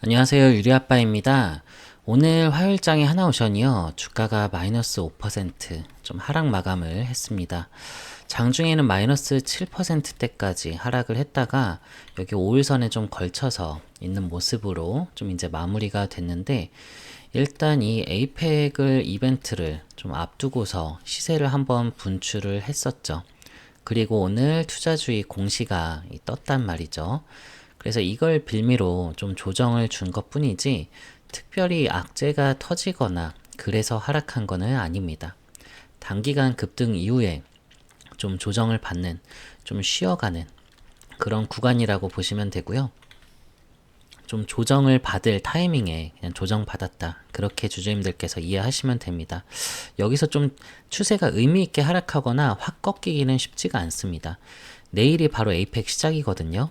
안녕하세요. 유리아빠입니다. 오늘 화요일장의 하나오션이요. 주가가 마이너스 5%좀 하락 마감을 했습니다. 장중에는 마이너스 7%대까지 하락을 했다가 여기 5일선에 좀 걸쳐서 있는 모습으로 좀 이제 마무리가 됐는데 일단 이 에이펙을 이벤트를 좀 앞두고서 시세를 한번 분출을 했었죠. 그리고 오늘 투자주의 공시가 떴단 말이죠. 그래서 이걸 빌미로 좀 조정을 준 것 뿐이지 특별히 악재가 터지거나 그래서 하락한 거는 아닙니다. 단기간 급등 이후에 좀 조정을 받는, 좀 쉬어가는 그런 구간이라고 보시면 되고요. 좀 조정을 받을 타이밍에 그냥 조정 받았다. 그렇게 주주님들께서 이해하시면 됩니다. 여기서 좀 추세가 의미 있게 하락하거나 확 꺾이기는 쉽지가 않습니다. 내일이 바로 에이펙 시작이거든요.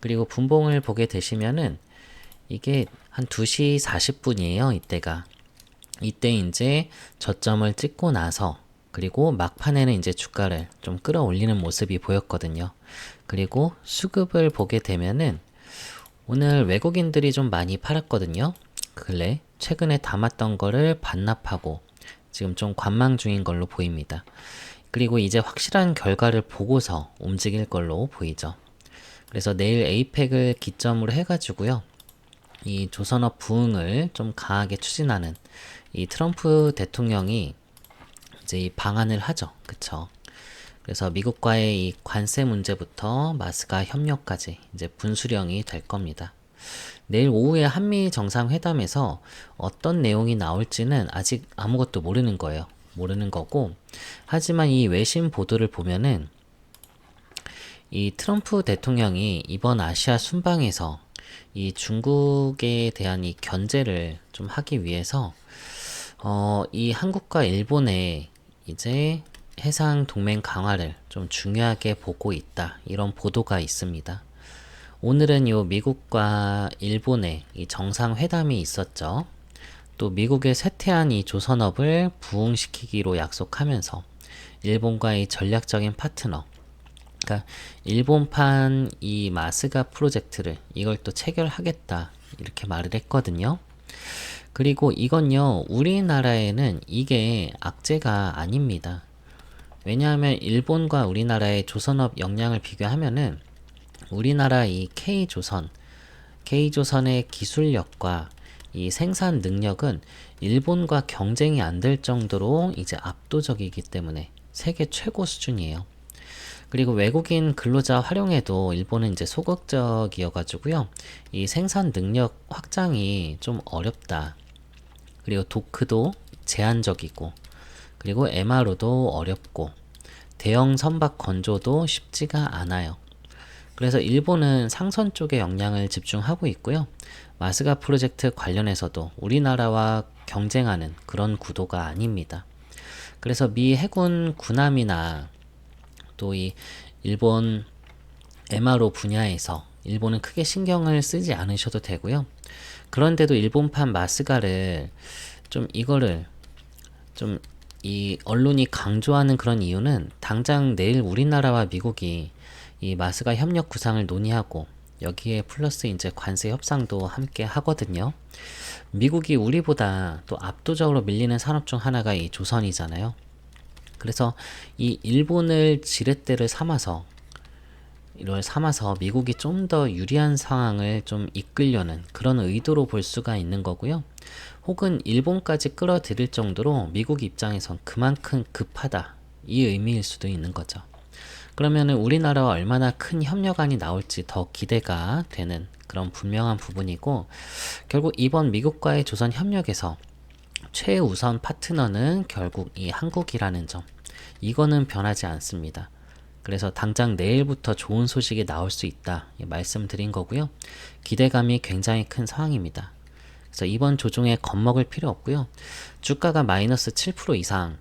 그리고 분봉을 보게 되시면은 이게 한 2시 40분이에요. 이때가. 이때 이제 저점을 찍고 나서 그리고 막판에는 이제 주가를 좀 끌어올리는 모습이 보였거든요. 그리고 수급을 보게 되면은 오늘 외국인들이 좀 많이 팔았거든요. 근래 최근에 담았던 거를 반납하고 지금 좀 관망 중인 걸로 보입니다. 그리고 이제 확실한 결과를 보고서 움직일 걸로 보이죠. 그래서 내일 에이펙을 기점으로 해가지고요. 이 조선업 부흥을 좀 강하게 추진하는 이 트럼프 대통령이 이제 이 방안을 하죠. 그쵸? 그래서 미국과의 이 관세 문제부터 마스가 협력까지 이제 분수령이 될 겁니다. 내일 오후에 한미 정상회담에서 어떤 내용이 나올지는 아직 아무것도 모르는 거예요. 모르는 거고. 하지만 이 외신 보도를 보면은 이 트럼프 대통령이 이번 아시아 순방에서 이 중국에 대한 이 견제를 좀 하기 위해서 어, 이 한국과 일본의 이제 해상 동맹 강화를 좀 중요하게 보고 있다. 이런 보도가 있습니다. 오늘은 요 미국과 일본의 이 정상회담이 있었죠. 또 미국의 쇠퇴한 이 조선업을 부흥시키기로 약속하면서 일본과의 전략적인 파트너, 그러니까 일본판 이 마스가 프로젝트를 이걸 또 체결하겠다 이렇게 말을 했거든요. 그리고 이건요 우리나라에는 이게 악재가 아닙니다. 왜냐하면 일본과 우리나라의 조선업 역량을 비교하면은 우리나라 이 K조선, K조선의 기술력과 이 생산 능력은 일본과 경쟁이 안 될 정도로 이제 압도적이기 때문에 세계 최고 수준이에요. 그리고 외국인 근로자 활용에도 일본은 이제 소극적이어가지고요. 이 생산 능력 확장이 좀 어렵다. 그리고 도크도 제한적이고, 그리고 MRO도 어렵고, 대형 선박 건조도 쉽지가 않아요. 그래서 일본은 상선 쪽에 역량을 집중하고 있고요. 마스가 프로젝트 관련해서도 우리나라와 경쟁하는 그런 구도가 아닙니다. 그래서 미 해군 군함이나 또 이 일본 MRO 분야에서 일본은 크게 신경을 쓰지 않으셔도 되고요. 그런데도 일본판 마스가를 좀 이거를 좀 이 언론이 강조하는 그런 이유는 당장 내일 우리나라와 미국이 이 마스가 협력 구상을 논의하고 여기에 플러스 이제 관세 협상도 함께 하거든요. 미국이 우리보다 또 압도적으로 밀리는 산업 중 하나가 이 조선이잖아요. 그래서 이 일본을 지렛대를 삼아서 이걸 삼아서 미국이 좀 더 유리한 상황을 좀 이끌려는 그런 의도로 볼 수가 있는 거고요. 혹은 일본까지 끌어들일 정도로 미국 입장에선 그만큼 급하다. 이 의미일 수도 있는 거죠. 그러면 우리나라와 얼마나 큰 협력안이 나올지 더 기대가 되는 그런 분명한 부분이고 결국 이번 미국과의 조선 협력에서 최우선 파트너는 결국 이 한국이라는 점. 이거는 변하지 않습니다. 그래서 당장 내일부터 좋은 소식이 나올 수 있다. 말씀드린 거고요. 기대감이 굉장히 큰 상황입니다. 그래서 이번 조종에 겁먹을 필요 없고요. 주가가 마이너스 7% 이상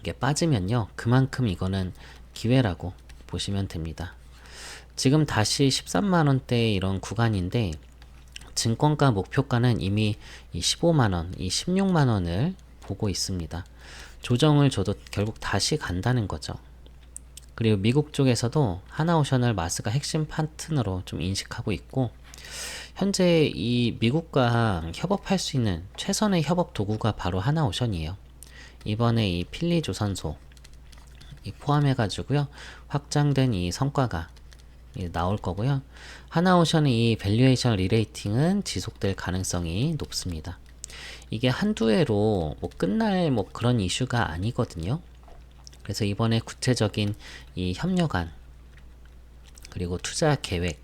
이게 빠지면요. 그만큼 이거는 기회라고 보시면 됩니다. 지금 다시 13만원대 이런 구간인데 증권가 목표가는 이미 이 15만원, 이 16만원을 보고 있습니다. 조정을 줘도 결국 다시 간다는 거죠. 그리고 미국 쪽에서도 하나오션을 마스가 핵심 파트너로 좀 인식하고 있고 현재 이 미국과 협업할 수 있는 최선의 협업 도구가 바로 하나오션이에요. 이번에 이 필리 조선소 이 포함해가지고요 확장된 이 성과가 이 나올 거고요. 하나오션의 이 밸류에이션 리레이팅은 지속될 가능성이 높습니다. 이게 한두 해로 뭐 끝날 뭐 그런 이슈가 아니거든요. 그래서 이번에 구체적인 이 협력안 그리고 투자 계획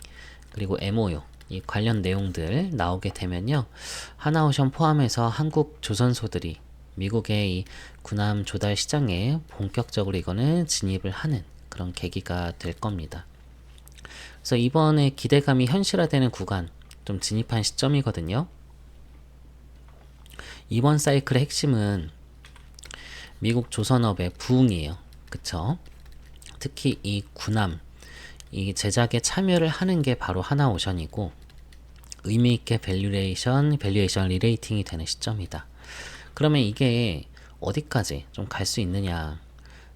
그리고 MOU 이 관련 내용들 나오게 되면요. 하나오션 포함해서 한국 조선소들이 미국의 이 군함 조달 시장에 본격적으로 이거는 진입을 하는 그런 계기가 될 겁니다. 그래서 이번에 기대감이 현실화되는 구간 좀 진입한 시점이거든요. 이번 사이클의 핵심은 미국 조선업의 부흥이에요. 그쵸? 특히 이 군함, 이 제작에 참여를 하는 게 바로 하나오션이고 의미 있게 밸류레이션, 밸류에이션 리레이팅이 되는 시점이다. 그러면 이게 어디까지 좀 갈 수 있느냐?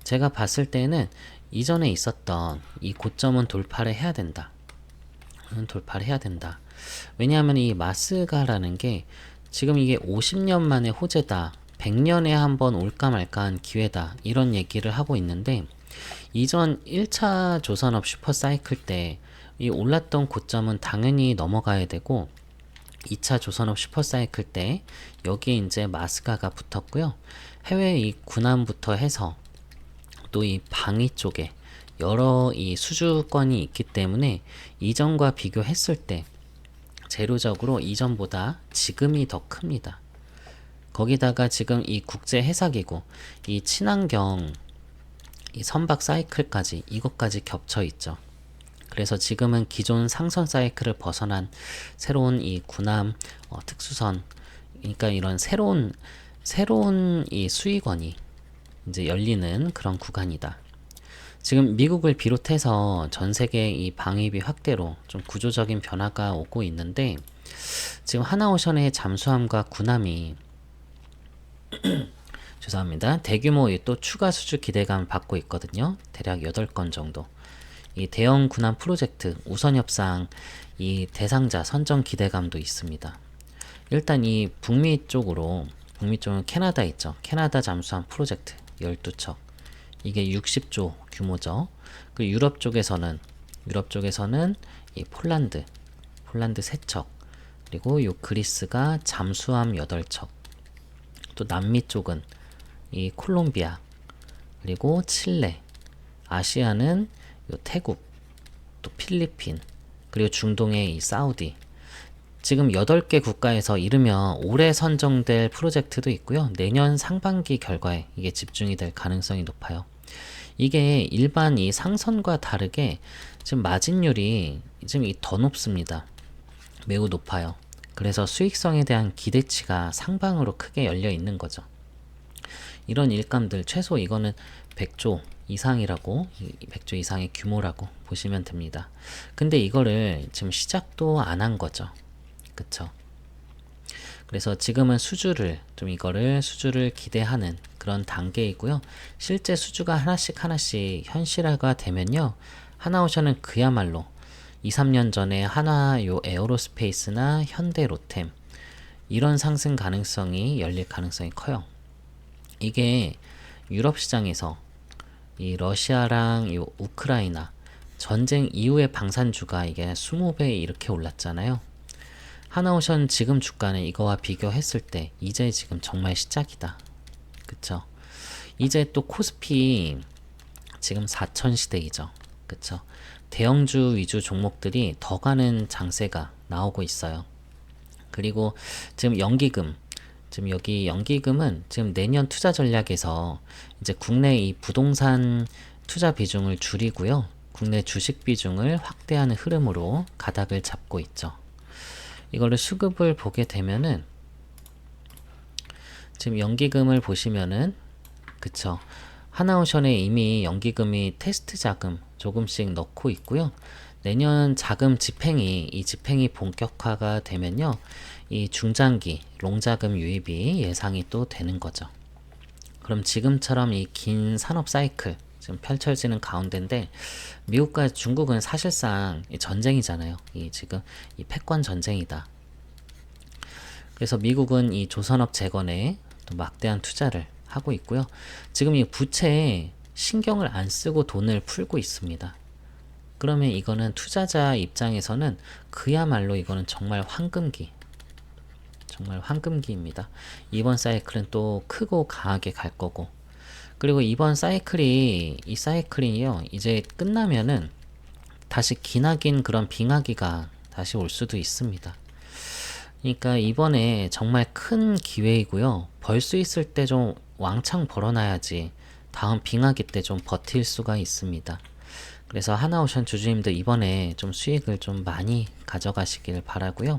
제가 봤을 때는 이전에 있었던 이 고점은 돌파를 해야 된다. 음, 돌파를 해야 된다. 왜냐하면 이 마스가라는 게 지금 이게 50년 만의 호재다. 100년에 한 번 올까 말까한 기회다. 이런 얘기를 하고 있는데 이전 1차 조선업 슈퍼사이클 때 이 올랐던 고점은 당연히 넘어가야 되고 2차 조선업 슈퍼사이클 때 여기에 이제 마스가가 붙었고요. 해외 이 군함부터 해서 또 이 방위 쪽에 여러 이 수주권이 있기 때문에 이전과 비교했을 때 재료적으로 이전보다 지금이 더 큽니다. 거기다가 지금 이 국제 해사기구, 이 친환경 이 선박 사이클까지 이것까지 겹쳐 있죠. 그래서 지금은 기존 상선 사이클을 벗어난 새로운 이 군함 어, 특수선 그러니까 이런 새로운 새로운 이 수익원이 이제 열리는 그런 구간이다. 지금 미국을 비롯해서 전 세계 이 방위비 확대로 좀 구조적인 변화가 오고 있는데 지금 하나오션의 잠수함과 군함이 죄송합니다. 대규모의 또 추가 수주 기대감 받고 있거든요. 대략 8건 정도. 이 대형 군함 프로젝트 우선 협상 이 대상자 선정 기대감도 있습니다. 일단 이 북미 쪽으로 북미 쪽은 캐나다 있죠. 캐나다 잠수함 프로젝트 12척. 이게 60조 규모죠. 그 유럽 쪽에서는 유럽 쪽에서는 이 폴란드 폴란드 3척 그리고 요 그리스가 잠수함 8척. 또 남미 쪽은 이 콜롬비아 그리고 칠레 아시아는 요 태국 또 필리핀 그리고 중동의 이 사우디 지금 8개 국가에서 이르면 올해 선정될 프로젝트도 있고요. 내년 상반기 결과에 이게 집중이 될 가능성이 높아요. 이게 일반 이 상선과 다르게 지금 마진율이 지금 이더 높습니다. 매우 높아요. 그래서 수익성에 대한 기대치가 상방으로 크게 열려 있는 거죠. 이런 일감들 최소 이거는 100조 이상이라고 100조 이상의 규모라고 보시면 됩니다. 근데 이거를 지금 시작도 안 한 거죠. 그쵸? 그래서 지금은 수주를 좀 이거를 수주를 기대하는 그런 단계이고요. 실제 수주가 하나씩 하나씩 현실화가 되면요. 하나오션은 그야말로 2, 3년 전에 하나 요 에어로스페이스나 현대 로템 이런 상승 가능성이 열릴 가능성이 커요. 이게 유럽 시장에서 이 러시아랑 이 우크라이나 전쟁 이후의 방산주가 이게 20배 이렇게 올랐잖아요. 하나오션 지금 주가는 이거와 비교했을 때 이제 지금 정말 시작이다. 그쵸? 이제 또 코스피 지금 4천 시대이죠. 그쵸? 대형주 위주 종목들이 더 가는 장세가 나오고 있어요. 그리고 지금 연기금, 지금 여기 연기금은 지금 내년 투자 전략에서 이제 국내 이 부동산 투자 비중을 줄이고요. 국내 주식 비중을 확대하는 흐름으로 가닥을 잡고 있죠. 이거를 수급을 보게 되면은 지금 연기금을 보시면은 그쵸 하나오션에 이미 연기금이 테스트 자금 조금씩 넣고 있고요. 내년 자금 집행이 이 집행이 본격화가 되면요. 이 중장기 롱자금 유입이 예상이 또 되는 거죠. 그럼 지금처럼 이 긴 산업 사이클 지금 펼쳐지는 가운데인데 미국과 중국은 사실상 이 전쟁이잖아요. 이 지금 이 패권 전쟁이다. 그래서 미국은 이 조선업 재건에 또 막대한 투자를 하고 있고요. 지금 이 부채에 신경을 안 쓰고 돈을 풀고 있습니다. 그러면 이거는 투자자 입장에서는 그야말로 이거는 정말 황금기. 정말 황금기입니다. 이번 사이클은 또 크고 강하게 갈 거고. 그리고 이번 사이클이, 이 사이클이요, 이제 끝나면은 다시 기나긴 그런 빙하기가 다시 올 수도 있습니다. 그러니까 이번에 정말 큰 기회이고요. 벌 수 있을 때 좀 왕창 벌어놔야지 다음 빙하기 때 좀 버틸 수가 있습니다. 그래서 하나오션 주주님들 이번에 좀 수익을 좀 많이 가져가시길 바라고요.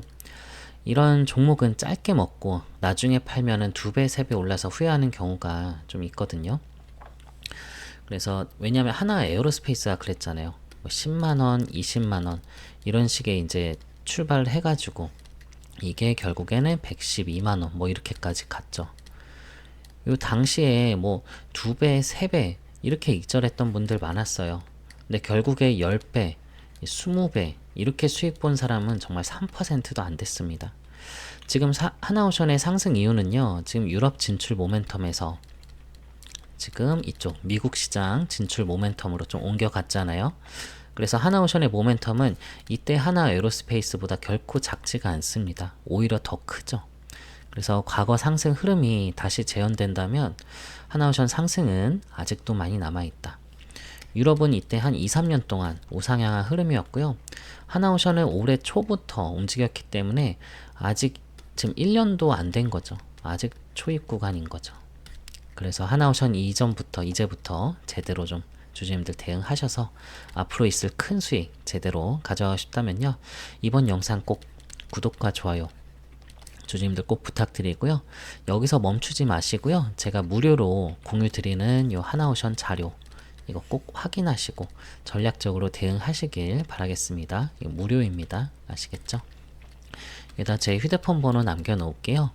이런 종목은 짧게 먹고 나중에 팔면은 두 배, 세 배 올라서 후회하는 경우가 좀 있거든요. 그래서 왜냐하면 하나 에어로스페이스가 그랬잖아요. 뭐 10만 원, 20만 원 이런 식의 이제 출발을 해가지고 이게 결국에는 112만 원 뭐 이렇게까지 갔죠. 요 당시에 뭐 두 배, 세 배 이렇게 익절했던 분들 많았어요. 근데 결국에 10배, 20배 이렇게 수익 본 사람은 정말 3%도 안 됐습니다. 지금 사, 하나오션의 상승 이유는요. 지금 유럽 진출 모멘텀에서 지금 이쪽 미국 시장 진출 모멘텀으로 좀 옮겨갔잖아요. 그래서 하나오션의 모멘텀은 이때 하나 에어로스페이스보다 결코 작지가 않습니다. 오히려 더 크죠. 그래서 과거 상승 흐름이 다시 재현된다면 하나오션 상승은 아직도 많이 남아있다. 유럽은 이때 한 2, 3년 동안 우상향한 흐름이었고요. 하나오션은 올해 초부터 움직였기 때문에 아직 지금 1년도 안 된 거죠. 아직 초입 구간인 거죠. 그래서 하나오션 이전부터 이제부터 제대로 좀 주주님들 대응하셔서 앞으로 있을 큰 수익 제대로 가져가고 싶다면요. 이번 영상 꼭 구독과 좋아요 주주님들 꼭 부탁드리고요. 여기서 멈추지 마시고요. 제가 무료로 공유 드리는 요 하나오션 자료 이거 꼭 확인하시고 전략적으로 대응하시길 바라겠습니다. 무료입니다. 아시겠죠? 여기다 제 휴대폰 번호 남겨놓을게요.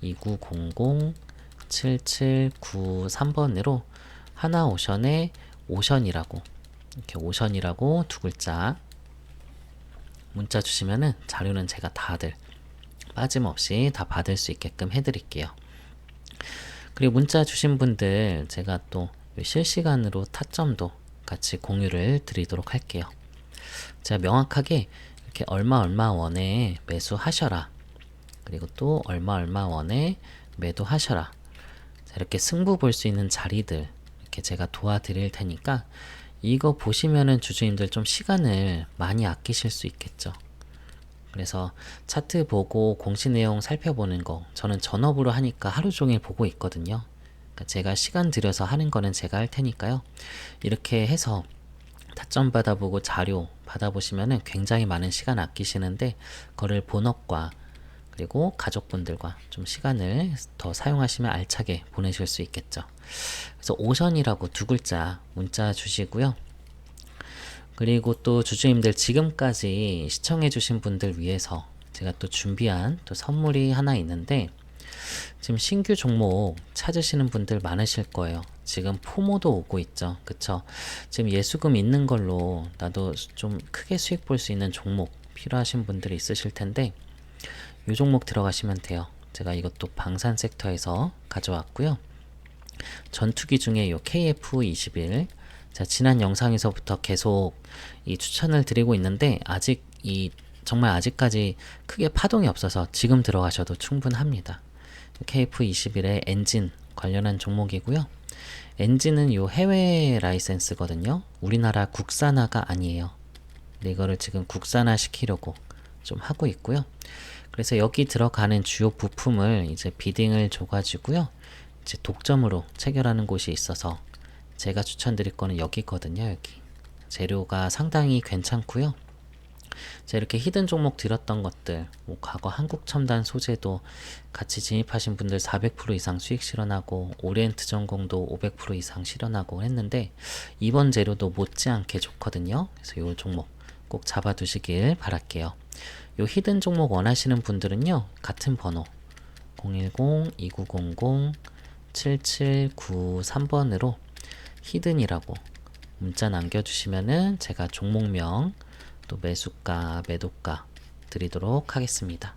010-2900-7793번으로 하나 오션의 오션이라고 이렇게 오션이라고 두 글자 문자 주시면은 자료는 제가 다들 빠짐없이 다 받을 수 있게끔 해드릴게요. 그리고 문자 주신 분들 제가 또 실시간으로 타점도 같이 공유를 드리도록 할게요. 제가 명확하게 이렇게 얼마 얼마 원에 매수하셔라. 그리고 또 얼마 얼마 원에 매도하셔라. 자, 이렇게 승부 볼 수 있는 자리들 이렇게 제가 도와드릴 테니까 이거 보시면은 주주님들 좀 시간을 많이 아끼실 수 있겠죠. 그래서 차트 보고 공시 내용 살펴보는 거 저는 전업으로 하니까 하루 종일 보고 있거든요. 그러니까 제가 시간 들여서 하는 거는 제가 할 테니까요. 이렇게 해서 타점 받아보고 자료 받아보시면은 굉장히 많은 시간 아끼시는데 그거를 본업과 그리고 가족분들과 좀 시간을 더 사용하시면 알차게 보내실 수 있겠죠. 그래서 오션이라고 두 글자 문자 주시고요. 그리고 또 주주님들 지금까지 시청해주신 분들 위해서 제가 또 준비한 또 선물이 하나 있는데 지금 신규 종목 찾으시는 분들 많으실 거예요. 지금 포모도 오고 있죠. 그쵸? 지금 예수금 있는 걸로 나도 좀 크게 수익 볼 수 있는 종목 필요하신 분들이 있으실 텐데 이 종목 들어가시면 돼요. 제가 이것도 방산 섹터에서 가져왔고요. 전투기 중에 이 KF21 자, 지난 영상에서부터 계속 이 추천을 드리고 있는데 아직 이 정말 아직까지 크게 파동이 없어서 지금 들어가셔도 충분합니다. KF21의 엔진 관련한 종목이고요. 엔진은 요 해외 라이센스거든요. 우리나라 국산화가 아니에요. 이거를 지금 국산화 시키려고 좀 하고 있고요. 그래서 여기 들어가는 주요 부품을 이제 비딩을 줘가지고요. 이제 독점으로 체결하는 곳이 있어서 제가 추천드릴 거는 여기거든요. 여기 재료가 상당히 괜찮고요. 자 이렇게 히든 종목 들었던 것들 뭐 과거 한국 첨단 소재도 같이 진입하신 분들 400% 이상 수익 실현하고 오리엔트 전공도 500% 이상 실현하고 했는데 이번 재료도 못지않게 좋거든요. 그래서 이 종목 꼭 잡아두시길 바랄게요. 요 히든 종목 원하시는 분들은요 같은 번호 010-2900-7793번으로 히든이라고 문자 남겨주시면은 제가 종목명 또 매수가, 매도가 드리도록 하겠습니다.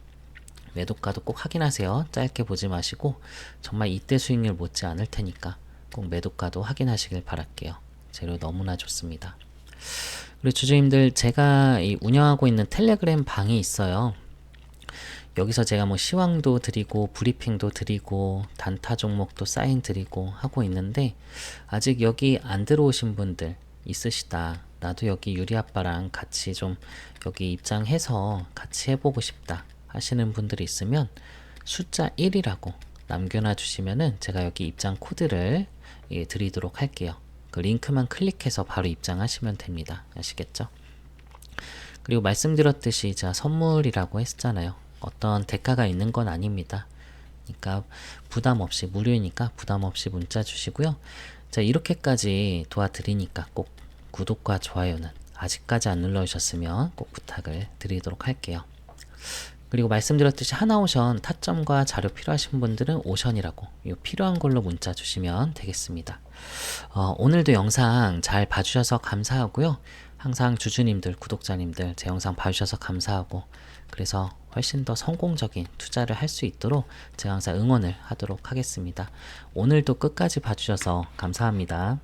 매도가도 꼭 확인하세요. 짧게 보지 마시고 정말 이때 수익률 못지 않을 테니까 꼭 매도가도 확인하시길 바랄게요. 재료 너무나 좋습니다. 그리고 주주님들 제가 이 운영하고 있는 텔레그램 방이 있어요. 여기서 제가 뭐 시황도 드리고 브리핑도 드리고 단타 종목도 사인 드리고 하고 있는데 아직 여기 안 들어오신 분들 있으시다. 나도 여기 유리 아빠랑 같이 좀 여기 입장해서 같이 해보고 싶다 하시는 분들이 있으면 숫자 1이라고 남겨놔 주시면은 제가 여기 입장 코드를 예, 드리도록 할게요. 그 링크만 클릭해서 바로 입장하시면 됩니다. 아시겠죠? 그리고 말씀드렸듯이 제가 선물이라고 했잖아요. 어떤 대가가 있는 건 아닙니다. 그러니까 부담 없이 무료이니까 부담 없이 문자 주시고요. 자 이렇게까지 도와드리니까 꼭 구독과 좋아요는 아직까지 안 눌러주셨으면 꼭 부탁을 드리도록 할게요. 그리고 말씀드렸듯이 하나오션 타점과 자료 필요하신 분들은 오션이라고 이 필요한 걸로 문자 주시면 되겠습니다. 어, 오늘도 영상 잘 봐주셔서 감사하고요. 항상 주주님들, 구독자님들 제 영상 봐주셔서 감사하고 그래서 훨씬 더 성공적인 투자를 할 수 있도록 제가 항상 응원을 하도록 하겠습니다. 오늘도 끝까지 봐주셔서 감사합니다.